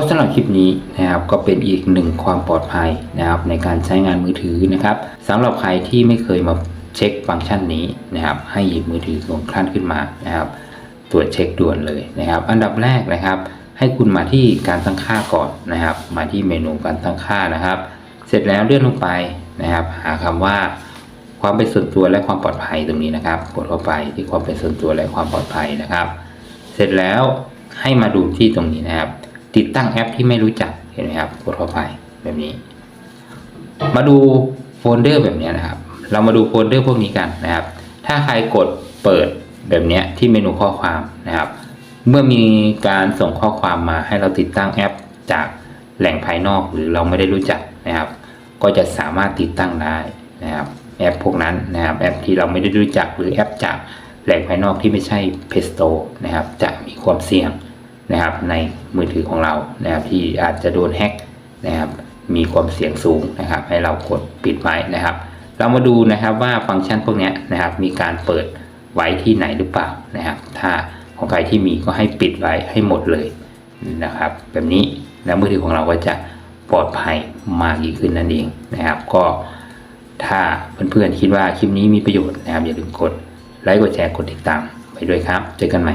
ก็สำหรับคลิปนี้นะครับก็เป็นอีกหนึ่งความปลอดภัยนะครับในการใช้งานมือถือนะครับสำหรับใครที่ไม่เคยมาเช็คฟังก์ชันนี้นะครับให้หยิบมือถือของท่านขึ้นมานะครับตรวจเช็คด่วนเลยนะครับ อันดับแรกนะครับ ให้คุณมาที่การตั้งค่าก่อนนะครับ มาที่เมนูการตั้งค่านะครับ เสร็จแล้วเลื่อนลงไปนะครับ หาคำว่าความเป็นส่วนตัวและความปลอดภัยตรงนี้นะครับกดเข้าไปที่ความเป็นส่วนตัวและความปลอดภัยนะครับ เสร็จแล้วให้มาดูที่ตรงนี้นะครับ ติดตั้งแอปที่ไม่รู้จักเห็นไหมครับกดเข้าไปแบบนี้ มาดูโฟลเดอร์แบบนี้นะครับ เรามาดูโฟลเดอร์พวกนี้กันนะครับ ถ้าใครกดเปิดแบบนี้ที่เมนูข้อความนะครับ เมื่อมีการส่งข้อความมาให้เราติดตั้งแอป จากแหล่งภายนอกหรือเราไม่ได้รู้จักนะครับ ก็จะสามารถติดตั้งได้นะครับแอปพวกนั้นนะครับแอปที่เราไม่ได้รู้จักหรือแอปจากแหล่งภายนอกที่ไม่ใช่ Play Store นะครับจะมีความเสี่ยง นะครับในมือถือของเรานะครับที่อาจจะโดนแฮ็กนะครับมีความเสี่ยงสูงนะครับให้เรากดปิดไว้นะครับ เรามาดูนะครับว่าฟังก์ชันพวกนี้นะครับมีการเปิดไว้ที่ไหนหรือเปล่านะครับ ถ้าของใครที่มีก็ให้ปิดไว้ให้หมดเลยนะครับ แบบนี้แล้วมือถือของเราก็จะปลอดภัยมากยิ่งขึ้นนั่นเองนะครับ ก็ถ้าเพื่อนๆคิดว่าคลิปนี้มีประโยชน์นะครับอย่าลืมกดไลค์กดแชร์กดติดตามไปด้วยครับ เจอกันใหม่